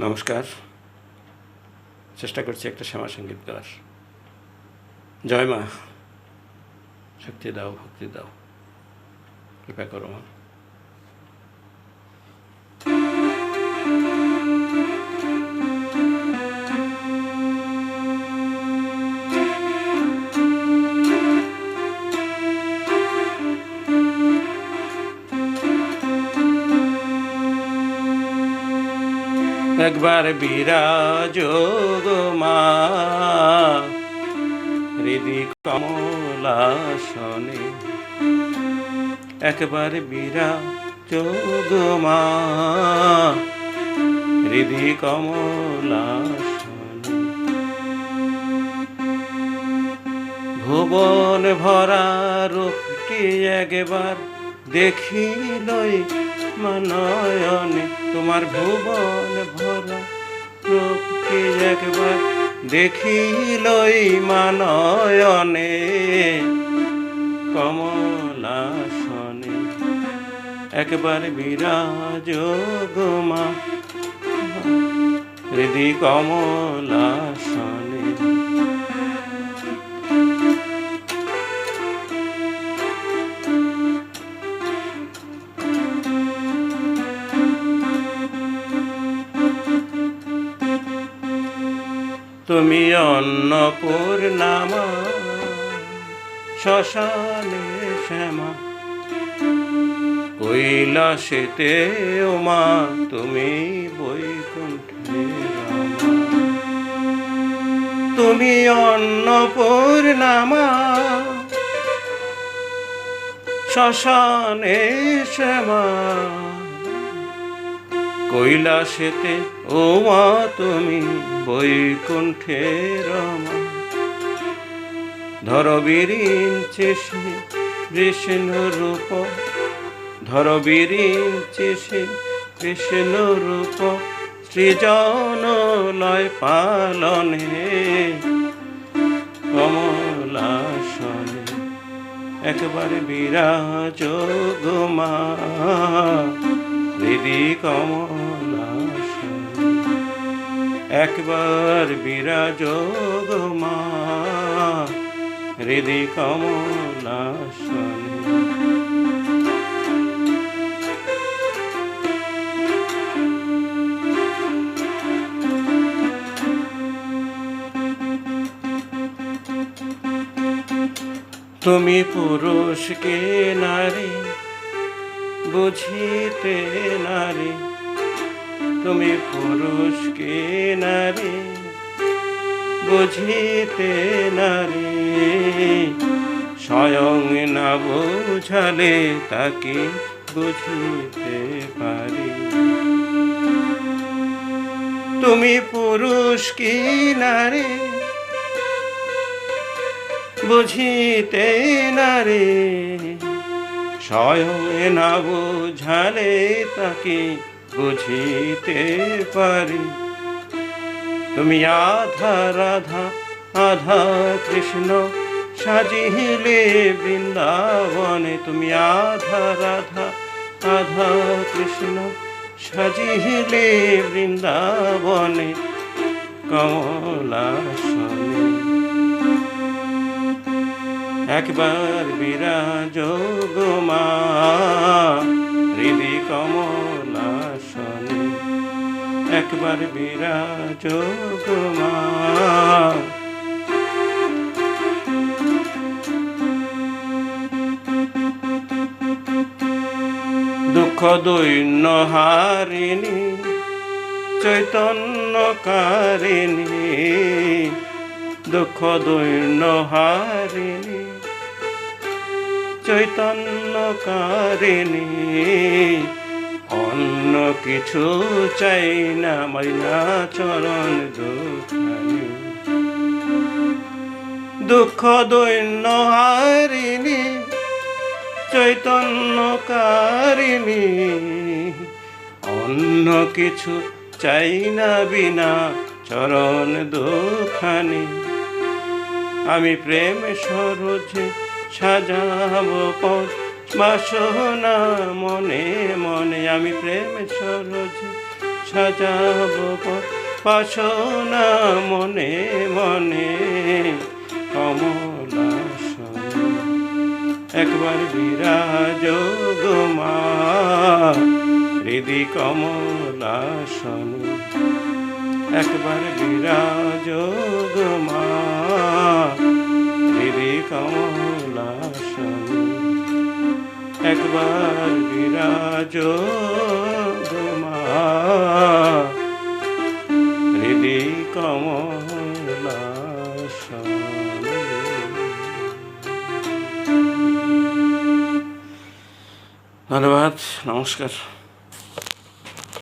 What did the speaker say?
নমস্কার। চেষ্টা করছি একটা শ্যামা সংগীত গাওয়ার। জয় মা। শক্তি দাও, ভক্তি দাও। কৃপা করো মা। একবার বিরাজ মা। হৃদি কমলাসনে একবার বিরাজ মা। হৃদি কমলাসনে ভুবন ভরা রূপটি একবার দেখিলই মানয়নে, তোমার ভুবন ভরা রূপটি একবার? দেখিলই মানয়নে কমলাসনে একবার বিরাজ গোমা হৃদি কমলাসনে তুমি অন্নপুর অন্নপূর্ণামা শ্মশানে শ্যামা। কৈলাসেতে ওমা তুমি বৈকুণ্ঠে তুমি অন্নপূর্ণামা শ্মশানে শ্যামা। কৈলাসেতে, ও মা তুমি বৈকুণ্ঠে রমা। ধর বিরিঞ্চে সে বিষ্ণু রূপ, ধর বিরিঞ্চে সে বিষ্ণু রূপ সৃজন লয় পালনে কমলাসনে একবার বিরাজ গোমা হৃদি কমলাসন একবার বিরাজ মা। হৃদি কমলাসন তুমি পুরুষকে নারী? বুঝিতে নারী, তুমি পুরুষকে নারী। বুঝিতে নারী, স্বয়ং না বুঝালে তাকে বুঝিতে পারি। তুমি পুরুষ কি নারী? বুঝিতে নারী না বুঝালে তাকে বুঝিতে পারি। তুমি আধা রাধা, আধা কৃষ্ণ সাজিলে বৃন্দাবনে। তুমি আধা রাধা, আধা কৃষ্ণ সাজিলে বৃন্দাবনে। কমলাসনে একবার বিরাজ গোমা হৃদি কমলাসনে। একবার বিরাজ গোমা দুঃখ দৈন্য হারিণী, চৈতন্য কারিণী। দুঃখ দৈন্য হারিণী চৈতন্য কারিণী অন্য কিছু চাই না মাইনা চরণ দুখানি। দুঃখ দৈন্য হারিণী চৈতন্য কারিণী অন্য কিছু চাই না বিনা চরণ দুখানি। আমি প্রেম সরোজে সাজাবো পথ। বাসনা মনে মনে আমি প্রেম সরোজে সাজাব বাসনা মনে মনে কমলাসন একবার বিরাজ গো মা, হৃদি কমলাসন একবার বিরাজ গো মা। হৃদি কমলাসন একবার বিরাজ মা হৃদি কমলাসন ধন্যবাদ নমস্কার।